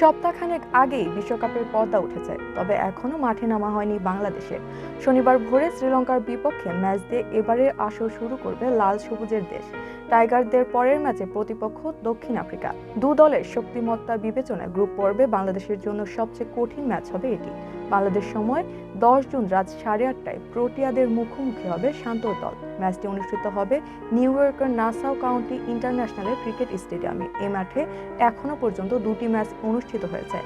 সপ্তাহখানেক আগেই বিশ্বকাপের পর্দা উঠেছে, তবে এখনও মাঠে নামা হয়নি বাংলাদেশে। শনিবার ভোরে শ্রীলঙ্কার বিপক্ষে ম্যাচ দিয়ে এবারের আসর শুরু করবে লাল সবুজের দেশ। টাইগারদের পরের ম্যাচে প্রতিপক্ষ দক্ষিণ আফ্রিকা। দু দলের শক্তিমত্তা বিবেচনায় গ্রুপ পর্বে বাংলাদেশের জন্য সবচেয়ে কঠিন ম্যাচ হবে এটি। বাংলাদেশ সময় দশ জুন রাত সাড়ে আটটায় প্রোটিয়াদের মুখোমুখি হবে শান্তর দল। ম্যাচটি অনুষ্ঠিত হবে নিউ ইয়র্কের নাসাও কাউন্টি ইন্টারন্যাশনালের ক্রিকেট স্টেডিয়ামে। এ মাঠে এখনও পর্যন্ত দুটি ম্যাচ অনুষ্ঠিত হয়েছে।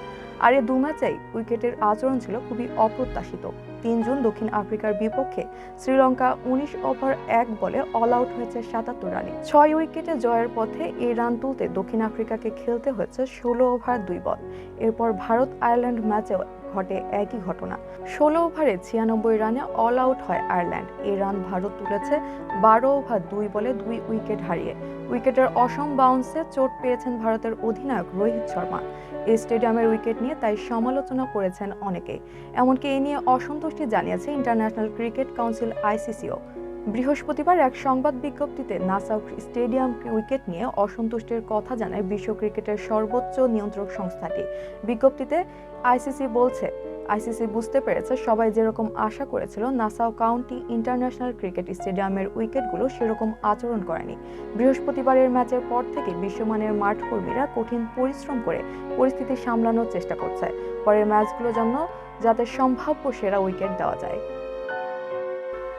আর এই দু ম্যাচেই উইকেটের আচরণ ছিল খুবই অপ্রত্যাশিত। তিন জুন দক্ষিণ আফ্রিকার বিপক্ষে শ্রীলঙ্কা উনিশ ওভার এক বলে অল আউট হয়েছে সাতাত্তর রানে। ছয় উইকেটে জয়ের পথে এই রান তুলতে দক্ষিণ আফ্রিকাকে খেলতে হয়েছে ষোলো ওভার দুই বল। এরপর ভারত আয়ারল্যান্ড ম্যাচেও ঘটে একই ঘটনা। ষোলো ওভারে ছিয়ানব্বই রানে অল আউট হয় আয়ারল্যান্ড। এই রান ভারত তুলেছে বারো ওভার দুই বলে দুই উইকেট হারিয়ে। উইকেটের অসম বাউন্সে চোট পেয়েছেন ভারতের অধিনায়ক রোহিত শর্মা। এই স্টেডিয়ামের উইকেট নিয়ে তাই সমালোচনা করেছেন অনেকে এমনকি এ নিয়ে অসন্তুষ্টি জানিয়েছে ইন্টারন্যাশনাল ক্রিকেট কাউন্সিল আইসিসিও। বৃহস্পতিবার এক সংবাদ বিজ্ঞপ্তিতে নাসাউ স্টেডিয়াম উইকেট নিয়ে অসন্তুষ্টের কথা জানায় বিশ্ব ক্রিকেটের সর্বোচ্চ নিয়ন্ত্রক সংস্থাটি। বিজ্ঞপ্তিতে আইসিসি বলছে, আইসিসি বুঝতে পেরেছে সবাই যেরকম আশা করেছিল নাসাও কাউন্টি ইন্টারন্যাশনাল ক্রিকেট স্টেডিয়ামের উইকেটগুলো সেরকম আচরণ করেনি। বৃহস্পতিবারের ম্যাচের পর থেকে বিশ্বমানের মাঠ কর্মীরা কঠিন পরিশ্রম করে পরিস্থিতি সামলানোর চেষ্টা করছে। পরের ম্যাচগুলো জন্য যাতে সম্ভাব্য সেরা উইকেট দেওয়া যায়।